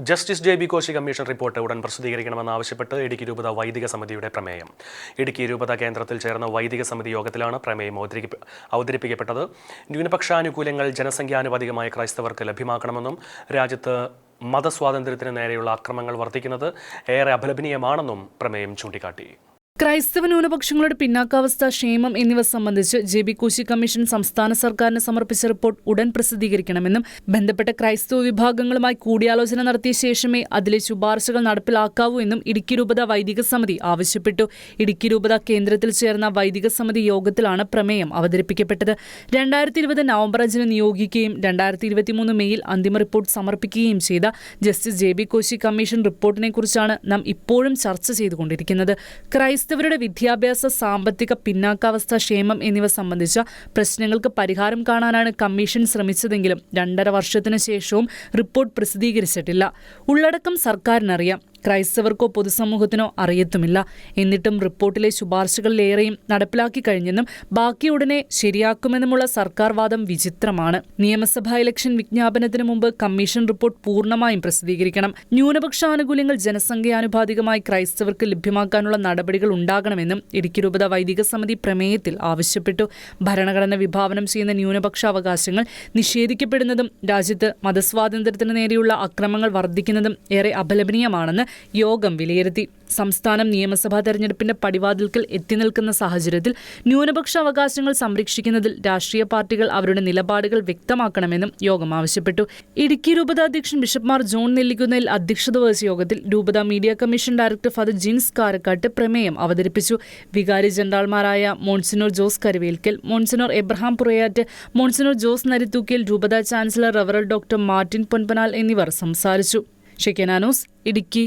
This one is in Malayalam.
Justice J B Koshy commission report ഉടൻ പ്രസിദ്ധീകരിക്കണമെന്നാവശ്യപ്പെട്ട് ഇടുക്കി രൂപത വൈദിക സമിതിയുടെ പ്രമേയം. ഇടുക്കി രൂപത കേന്ദ്രത്തിൽ ചേർന്ന വൈദിക സമിതി യോഗത്തിലാണ് പ്രമേയം അവതരിപ്പി- അവതരിപ്പിക്കപ്പെട്ടത്. ന്യൂനപക്ഷാനുകൂല്യങ്ങൾ ജനസംഖ്യാനുപാതികമായ ക്രൈസ്തവർക്ക് ലഭ്യമാക്കണമെന്നും രാജ്യത്ത് മതസ്വാതന്ത്ര്യത്തിന് നേരെയുള്ള അക്രമങ്ങൾ വർദ്ധിക്കുന്നത് ഏറെ അപലപനീയമാണെന്നും പ്രമേയം ചൂണ്ടിക്കാട്ടി. ക്രൈസ്തവ ന്യൂനപക്ഷങ്ങളുടെ പിന്നാക്കാവസ്ഥ ക്ഷേമം എന്നിവ സംബന്ധിച്ച് ജെ ബി കോശി കമ്മീഷൻ സംസ്ഥാന സർക്കാരിന് സമർപ്പിച്ച റിപ്പോർട്ട് ഉടൻ പ്രസിദ്ധീകരിക്കണമെന്നും ബന്ധപ്പെട്ട ക്രൈസ്തവ വിഭാഗങ്ങളുമായി കൂടിയാലോചന നടത്തിയ ശേഷമേ അതിലെ ശുപാർശകൾ നടപ്പിലാക്കാവൂ എന്നും ഇടുക്കി രൂപത വൈദിക സമിതി ആവശ്യപ്പെട്ടു. ഇടുക്കി രൂപത കേന്ദ്രത്തിൽ ചേർന്ന വൈദിക സമിതി യോഗത്തിലാണ് പ്രമേയം അവതരിപ്പിക്കപ്പെട്ടത്. രണ്ടായിരത്തി ഇരുപത് നവംബർ അഞ്ചിന് നിയോഗിക്കുകയും രണ്ടായിരത്തി ഇരുപത്തിമൂന്ന് മെയ്യിൽ അന്തിമ റിപ്പോർട്ട് സമർപ്പിക്കുകയും ചെയ്ത Justice J B Koshy commission റിപ്പോർട്ടിനെക്കുറിച്ചാണ് നാം ഇപ്പോഴും ചർച്ച ചെയ്തുകൊണ്ടിരിക്കുന്നത്. ക്രൈസ്തവരുടെ വിദ്യാഭ്യാസ സാമ്പത്തിക പിന്നാക്കാവസ്ഥ ക്ഷേമം എന്നിവ സംബന്ധിച്ച പ്രശ്നങ്ങൾക്ക് പരിഹാരം കാണാനാണ് കമ്മീഷൻ ശ്രമിച്ചതെങ്കിലും രണ്ടര വർഷത്തിനു ശേഷവും റിപ്പോർട്ട് പ്രസിദ്ധീകരിച്ചിട്ടില്ല. ഉള്ളടക്കം സർക്കാരിനറിയാം. ക്രൈസ്തവർക്കോ പൊതുസമൂഹത്തിനോ അറിയത്തുമില്ല. എന്നിട്ടും റിപ്പോർട്ടിലെ ശുപാർശകളിലേറെയും നടപ്പിലാക്കി കഴിഞ്ഞെന്നും ബാക്കി ഉടനെ ശരിയാക്കുമെന്നുമുള്ള സർക്കാർ വാദം വിചിത്രമാണ്. നിയമസഭാ ഇലക്ഷൻ വിജ്ഞാപനത്തിന് മുമ്പ് കമ്മീഷൻ റിപ്പോർട്ട് പൂർണമായും പ്രസിദ്ധീകരിക്കണം. ന്യൂനപക്ഷ ആനുകൂല്യങ്ങൾ ജനസംഖ്യാനുപാതികമായി ക്രൈസ്തവർക്ക് ലഭ്യമാക്കാനുള്ള നടപടികൾ ഉണ്ടാകണമെന്നും ഇടുക്കി രൂപത വൈദിക സമിതി പ്രമേയത്തിൽ ആവശ്യപ്പെട്ടു. ഭരണഘടന വിഭാവനം ചെയ്യുന്ന ന്യൂനപക്ഷ അവകാശങ്ങൾ നിഷേധിക്കപ്പെടുന്നതും രാജ്യത്ത് മതസ്വാതന്ത്ര്യത്തിന് നേരെയുള്ള അക്രമങ്ങൾ വർദ്ധിക്കുന്നതും ഏറെ അപലപനീയമാണെന്ന് യോഗം വിലയിരുത്തി. സംസ്ഥാനം നിയമസഭാ തെരഞ്ഞെടുപ്പിന്റെ പടിവാതിൽക്കൽ എത്തി നിൽക്കുന്ന സാഹചര്യത്തിൽ ന്യൂനപക്ഷ അവകാശങ്ങൾ സംരക്ഷിക്കുന്നതിൽ രാഷ്ട്രീയ പാർട്ടികൾ അവരുടെ നിലപാടുകൾ വ്യക്തമാക്കണമെന്നും യോഗം ആവശ്യപ്പെട്ടു. ഇടുക്കി രൂപത അധ്യക്ഷൻ ബിഷപ്പ്മാർ ജോൺ നെല്ലിക്കുന്നതിൽ അധ്യക്ഷത വഹിച്ച യോഗത്തിൽ രൂപത media commission director father Jins Karakkattu പ്രമേയം അവതരിപ്പിച്ചു. വികാരി ജനറൽമാരായ Monsignor Jose Karuvelkal Monsignor Abraham Purayat Monsignor Jose Narithookil രൂപത ചാൻസലർ റവറൽ ഡോക്ടർ മാർട്ടിൻ പൊൻപനാൽ എന്നിവർ സംസാരിച്ചു. ഷെക്കനാനോസ് ഇടുക്കി.